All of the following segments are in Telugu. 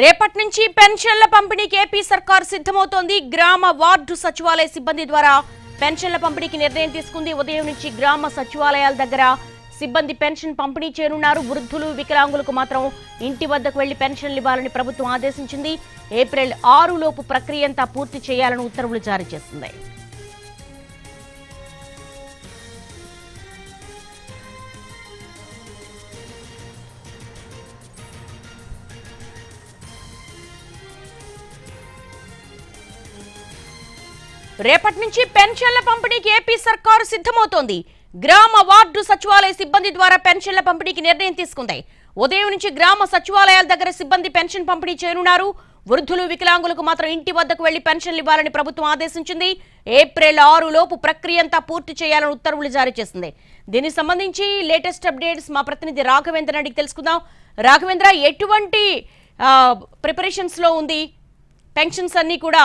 రేపటి నుంచి పెన్షన్ల పంపిణీకి ఏపీ సర్కార్ సిద్ధమవుతోంది. గ్రామ వార్డు సచివాలయ సిబ్బంది ద్వారా పెన్షన్ల పంపిణీకి నిర్ణయం తీసుకుంది. ఉదయం నుంచి గ్రామ సచివాలయాల దగ్గర సిబ్బంది పెన్షన్ పంపిణీ చేరున్నారు వృద్ధులు వికలాంగులకు మాత్రం ఇంటి వద్దకు వెళ్ళి పెన్షన్లు ఇవ్వాలని ప్రభుత్వం ఆదేశించింది. ఏప్రిల్ ఆరు లోపు ప్రక్రియ అంతా పూర్తి చేయాలని ఉత్తర్వులు జారీ చేసింది రేపటి నుంచి పెన్షన్ల పంపిణీకి ఏపీ సర్కారు సిద్ధమవుతోంది. గ్రామ వార్డు సచివాలయ సిబ్బంది ద్వారా పెన్షన్ల పంపిణీకి నిర్ణయం తీసుకుంది. ఉదయం నుంచి గ్రామ సచివాలయాల దగ్గర సిబ్బంది పెన్షన్ పంపిణీ చేయనున్నారు. వృద్ధులు వికలాంగులకు మాత్రం ఇంటి వద్దకు వెళ్ళి పెన్షన్లు ఇవ్వాలని ప్రభుత్వం ఆదేశించింది. ఏప్రిల్ ఆరు లోపు ప్రక్రియ అంతా పూర్తి చేయాలని ఉత్తర్వులు జారీ చేసింది. దీనికి సంబంధించి లేటెస్ట్ అప్డేట్స్ మా ప్రతినిధి రాఘవేంద్ర అడిగి తెలుసుకుందాం. రాఘవేంద్ర ఎటువంటి ప్రిపరేషన్స్లో ఉంది? పెన్షన్స్ అన్ని కూడా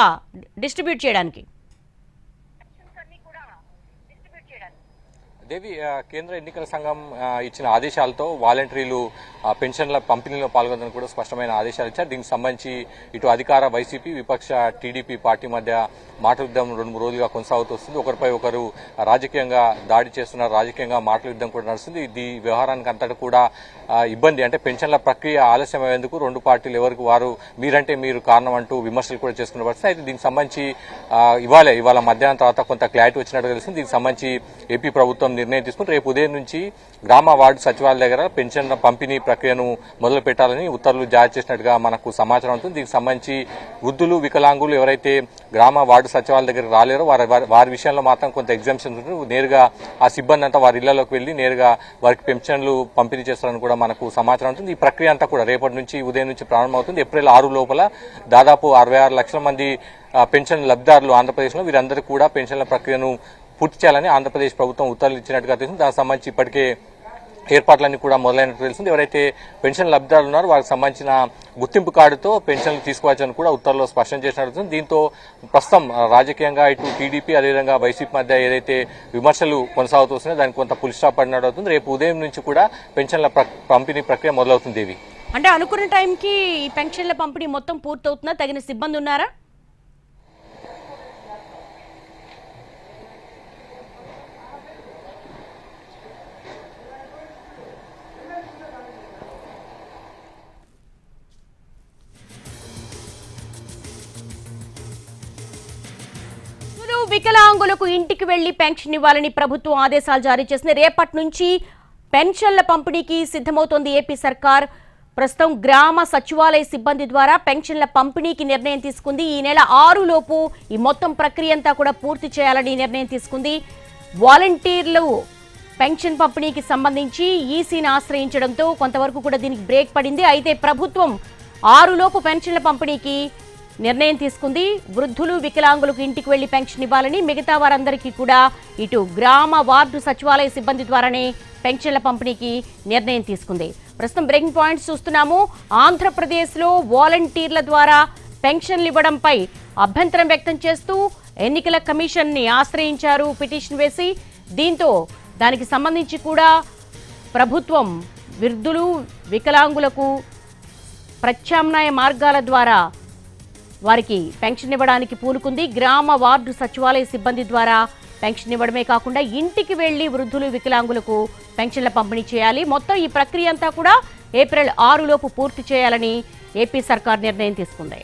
డిస్ట్రిబ్యూట్ చేయడానికి. దేవి కేంద్ర ఎన్నికల సంఘం ఇచ్చిన ఆదేశాలతో వాలంటీర్లు పెన్షన్ల పంపిణీలో పాల్గొనడానికి కూడా స్పష్టమైన ఆదేశాలు ఇచ్చారు. దీనికి సంబంధించి ఇటు అధికార వైసీపీ విపక్ష టీడీపీ పార్టీ మధ్య మాట యుద్ధం రెండు మూడు రోజులుగా కొనసాగుతూ ఒకరిపై ఒకరు రాజకీయంగా దాడి చేస్తున్నారు రాజకీయంగా మాటల యుద్ధం కూడా నడుస్తుంది. ఇది ఈ వ్యవహారానికి అంతటా కూడా ఇబ్బంది. అంటే పెన్షన్ల ప్రక్రియ ఆలస్యమయ్యేందుకు రెండు పార్టీలు ఎవరికి వారు మీరంటే మీరు కారణం అంటూ విమర్శలు కూడా చేసుకున్న పరిస్థితి. అయితే దీనికి సంబంధించి ఇవాళ ఇవాళ మధ్యాహ్నం తర్వాత కొంత క్లారిటీ వచ్చినట్టు తెలిసింది దీనికి సంబంధించి ఏపీ ప్రభుత్వం నిర్ణయం తీసుకుని రేపు ఉదయం నుంచి గ్రామ వార్డు సచివాలయ దగ్గర పెన్షన్ల పంపిణీ ప్రక్రియను మొదలు పెట్టాలని ఉత్తర్వులు జారీ చేసినట్టుగా మనకు సమాచారం ఉంటుంది దీనికి సంబంధించి వృద్ధులు వికలాంగులు ఎవరైతే గ్రామ వార్డు సచివాలయ దగ్గర రాలేరో వారి వారి- విషయంలో మాత్రం కొంత ఎగ్జామ్షన్స్ ఉంటుంది. నేరుగా ఆ సిబ్బంది అంతా వారి ఇళ్ళలోకి వెళ్ళి నేరుగా వారికి పెన్షన్లు పంపిణీ చేస్తారని కూడా మనకు సమాచారం ఉంటుంది ఈ ప్రక్రియ అంతా కూడా రేపటి నుంచి ఉదయం నుంచి ప్రారంభమవుతుంది. ఏప్రిల్ ఆరు లోపల దాదాపు అరవై ఆరు లక్షల మంది పెన్షన్ లబ్ధిదారులు ఆంధ్రప్రదేశ్లో వీరందరూ కూడా పెన్షన్ల ప్రక్రియను పూర్తి చేయాలని ఆంధ్రప్రదేశ్ ప్రభుత్వం ఉత్తర్వులు ఇచ్చినట్టుగా తెలిసింది దానికి సంబంధించి ఇప్పటికే ఏర్పాట్లన్నీ కూడా మొదలైనట్టు తెలిసింది ఎవరైతే పెన్షన్ లబ్ధిదారులు ఉన్నారో వారికి సంబంధించిన గుర్తింపు కార్డుతో పెన్షన్లు తీసుకోవచ్చని కూడా ఉత్తర్వులో స్పష్టం చేసినట్టు దీంతో ప్రస్తుతం రాజకీయంగా ఇటు టీడీపీ అదేవిధంగా వైసీపీ మధ్య ఏదైతే విమర్శలు కొనసాగుతూ దానికి కొంత పులి స్టాప్ పడినట్టు అవుతుంది. రేపు ఉదయం నుంచి కూడా పెన్షన్ల పంపిణీ ప్రక్రియ మొదలవుతుంది దేవి. అంటే అనుకున్న టైంకి పెన్షన్ల పంపిణీ మొత్తం పూర్తవుతుందా? తగిన సిబ్బంది ఉన్నారా? వికలాంగులకు ఇంటికి వెళ్ళి పెన్షన్ ఇవ్వాలని ప్రభుత్వం ఆదేశాలు జారీ చేసింది. రేపటి నుంచి పెన్షన్ల పంపిణీకి సిద్ధమవుతోంది ఏపీ సర్కార్. ప్రస్తుతం గ్రామ సచివాలయ సిబ్బంది ద్వారా పెన్షన్ల పంపిణీకి నిర్ణయం తీసుకుంది. ఈ నెల ఆరు లోపు ఈ మొత్తం ప్రక్రియ అంతా కూడా పూర్తి చేయాలని నిర్ణయం తీసుకుంది. వాలంటీర్లు పెన్షన్ పంపిణీకి సంబంధించి ఈసీని ఆశ్రయించడంతో కొంతవరకు కూడా దీనికి బ్రేక్ పడింది. అయితే ప్రభుత్వం ఆరులోపు పెన్షన్ల పంపిణీకి నిర్ణయం తీసుకుంది. వృద్ధులు వికలాంగులకు ఇంటికి వెళ్ళి పెన్షన్ ఇవ్వాలని మిగతా వారందరికీ కూడా ఇటు గ్రామ వార్డు సచివాలయ సిబ్బంది ద్వారానే పెన్షన్ల పంపిణీకి నిర్ణయం తీసుకుంది. ప్రస్తుతం బ్రేకింగ్ పాయింట్స్ చూస్తున్నాము. ఆంధ్రప్రదేశ్లో వాలంటీర్ల ద్వారా పెన్షన్లు ఇవ్వడంపై అభ్యంతరం వ్యక్తం చేస్తూ ఎన్నికల కమిషన్ని ఆశ్రయించారు పిటిషన్ వేసి. దీంతో దానికి సంబంధించి కూడా ప్రభుత్వం వృద్ధులు వికలాంగులకు ప్రత్యామ్నాయ మార్గాల ద్వారా వారికి పెన్షన్ ఇవ్వడానికి పూనుకుంది. గ్రామ వార్డు సచివాలయ సిబ్బంది ద్వారా పెన్షన్ ఇవ్వడమే కాకుండా ఇంటికి వెళ్ళి వృద్ధులు వికలాంగులకు పెన్షన్ల పంపిణీ చేయాలి. మొత్తం ఈ ప్రక్రియ అంతా కూడా ఏప్రిల్ ఆరులోపు పూర్తి చేయాలని ఏపీ సర్కార్ నిర్ణయం తీసుకుంది.